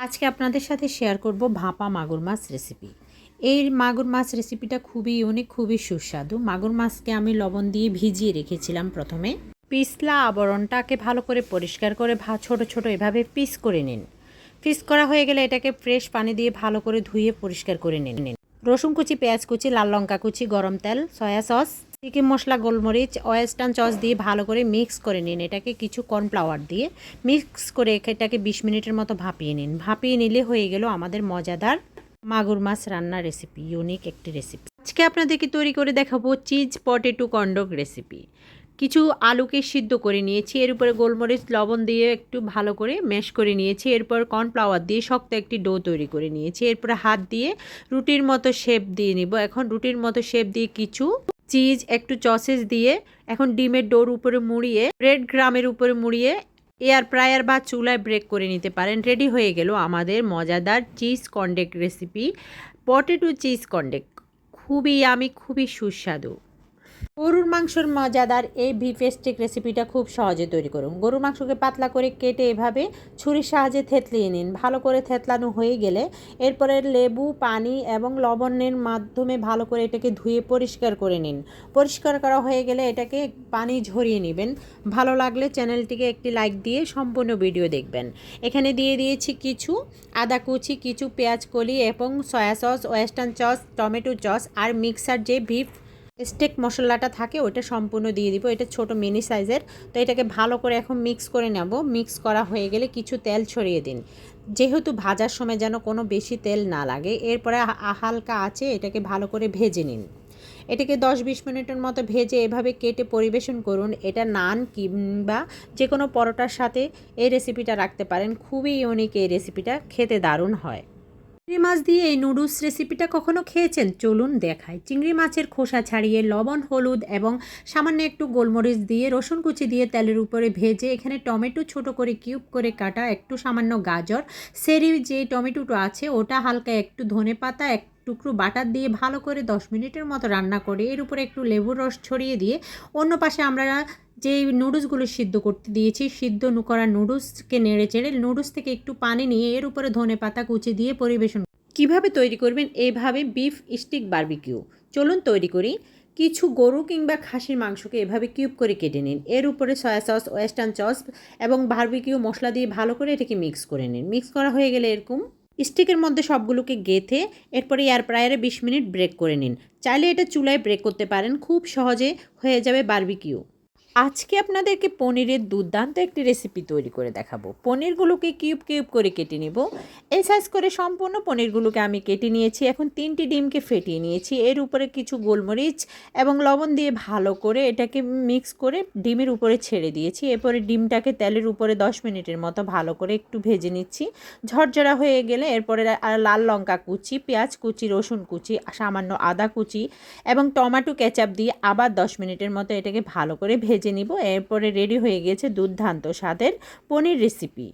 আজকে আপনাদের সাথে শেয়ার করব ভাপা মাগুর মাছ রেসিপি এই মাগুর মাছ রেসিপিটা খুবই ইউনিক খুবই সুস্বাদু। মাগুর মাছকে আমি লবণ দিয়ে ভিজিয়ে রেখেছিলাম প্রথমে। পিছলা আবরণটাকে ভালো করে পরিষ্কার করে ভা, ছোট ছোট এভাবে পিস করে নিন। পিস করা হয়ে গেলে এটাকে ফ্রেশ পানি দিয়ে ভালো করে ধুয়ে পরিষ্কার করে নিন। রসুন কুচি, পেঁয়াজ কুচি, লাল লঙ্কা কুচি, গরম তেল, সয়া সস চিকেন মশলা, গোলমরিচ, ওয়েস্টার্ন চস দিয়ে ভালো করে মিক্স করে নিন। এটাকে কিছু কর্নফ্লাওয়ার দিয়ে মিক্স করে এটাকে বিশ মিনিটের মতো ভাপিয়ে নিন। ভাপিয়ে নিলে হয়ে গেল আমাদের মজাদার মাগুর মাছ রান্নার রেসিপি ইউনিক একটি রেসিপি আজকে আপনাদেরকে তৈরি করে দেখাবো চিজ পটেটো কন্ডক রেসিপি কিছু আলুকে সিদ্ধ করে নিয়েছি, এর উপরে গোলমরিচ, লবণ দিয়ে একটু ভালো করে ম্যাশ করে নিয়েছি, এরপর কর্নফ্লাওয়ার দিয়ে শক্ত একটি ডো তৈরি করে নিয়েছি। এরপরে হাত দিয়ে রুটির মতো শেপ দিয়ে নিব। এখন রুটির মতো শেপ দিয়ে কিছু চিজ, একটু চসেস দিয়ে এখন ডিমের ডোর উপরে মুড়িয়ে ব্রেড গ্রামের উপরে মুড়িয়ে এয়ার ফ্রায়ার বা চুলায় ব্রেক করে নিতে পারেন। রেডি হয়ে গেল আমাদের মজাদার চিজ কন্ডেক রেসিপি পটেটো চিজ কন্ডেক খুবই আমি খুবই সুস্বাদু। গরুর মাংসর মজাদার এই বিফ স্টিক রেসিপিটা খুব সহজে তৈরি করুন। গরুর মাংসকে পাতলা করে কেটে এভাবে ছুরির সাহায্যে থেতলিয়ে নিন। ভালো করে থেতলানো হয়ে গেলে এরপরে লেবু, পানি এবং লবণের মাধ্যমে ভালো করে এটাকে ধুয়ে পরিষ্কার করে নিন। পরিষ্কার করা হয়ে গেলে এটাকে পানি ঝরিয়ে নেবেন। ভালো লাগলে চ্যানেলটিকে একটি লাইক দিয়ে সম্পূর্ণ ভিডিও দেখবেন। এখানে দিয়ে দিয়েছি কিছু আদা কুচি, কিছু পেঁয়াজ কলি এবং soya sauce, western sauce tomato sauce আর মিক্সার যে বিফ স্টেক মশলাটা থাকে ওটা সম্পূর্ণ দিয়ে দিব। এটা ছোট মিনি সাইজের, তো এটাকে ভালো করে এখন মিক্স করে নেব। মিক্স করা হয়ে গেলে কিছু তেল ছড়িয়ে দিন। যেহেতু ভাজার সময় যেন কোনো বেশি তেল না লাগে, এরপরে হালকা আছে এটাকে ভালো করে ভেজে নিন। এটাকে দশ বিশ মিনিটের মতো ভেজে এভাবে কেটে পরিবেশন করুন। এটা নান কিংবা যে কোনো পরোটার সাথে এই রেসিপিটা রাখতে পারেন। খুবই ইউনিক এই রেসিপিটা খেতে দারুণ হয়। চিংড়ি মাছ দিয়ে এই নুডলস রেসিপিটা কখনো খেয়েছেন? চলুন দেখাই। চিংড়ি মাছের খোসা ছাড়িয়ে লবণ, হলুদ এবং সামান্য একটু গোলমরিচ দিয়ে, রসুন কুচি দিয়ে তেলের উপরে ভেজে এখানে টমেটো ছোট করে কিউব করে কাটা একটু সামান্য গাজর। সেরি যে টমেটোটা আছে, ওটা হালকা একটু ধনে পাতা, এক টুকরো বাটার দিয়ে ভালো করে দশ মিনিটের মতো রান্না করে, এর উপরে একটু লেবুর রস ছড়িয়ে দিয়ে, অন্য পাশে আমরা যে নুডলসগুলো সিদ্ধ করতে দিয়েছি, সিদ্ধ করা নুডলসকে নেড়ে চেড়ে নুডলস থেকে একটু পানি নিয়ে এর উপরে ধনে পাতা কুচি দিয়ে পরিবেশন কীভাবে তৈরি করবেন এইভাবে বিফ স্টিক বার্বিকিউ। চলুন তৈরি করি। কিছু গরু কিংবা খাসির মাংসকে এভাবে কিউব করে কেটে নিন। এর উপরে সয়া সস, ওয়েস্টার্ন সস এবং বার্বিকিউ মশলা দিয়ে ভালো করে এটাকে মিক্স করে নিন। মিক্স করা হয়ে গেলে এরকম স্টিকের মধ্যে সবগুলোকে গেথে এরপরে এয়ার ফ্রায়ারে বিশ মিনিট ব্রেক করে নিন। চাইলে এটা চুলায় ব্রেক করতে পারেন। খুব সহজে হয়ে যাবে বার্বিকিউ। আজকে আপনাদেরকে পনিরের দুর্দান্ত একটি রেসিপি তৈরি করে দেখাবো। পনিরগুলোকে কিউব কিউব করে কেটে নেব। এই সাইজ করে সম্পূর্ণ পনিরগুলোকে আমি কেটে নিয়েছি। এখন তিনটি ডিমকে ফেটিয়ে নিয়েছি। এর উপরে কিছু গোলমরিচ এবং লবণ দিয়ে ভালো করে এটাকে মিক্স করে ডিমের উপরে ছেড়ে দিয়েছি। এরপরে ডিমটাকে তেলের উপরে দশ মিনিটের মতো ভালো করে একটু ভেজে নিচ্ছি। ঝরঝরা হয়ে গেলে এরপরে লাল লঙ্কা কুচি, পেঁয়াজ কুচি, রসুন কুচি, সামান্য আদা কুচি এবং টমাটো কেচাপ দিয়ে আবার দশ মিনিটের মতো এটাকে ভালো করে ভেজে ভেজে নিব। এরপরে রেডি হয়ে গেছে দুর্ধান্ত স্বাদের পনির রেসিপি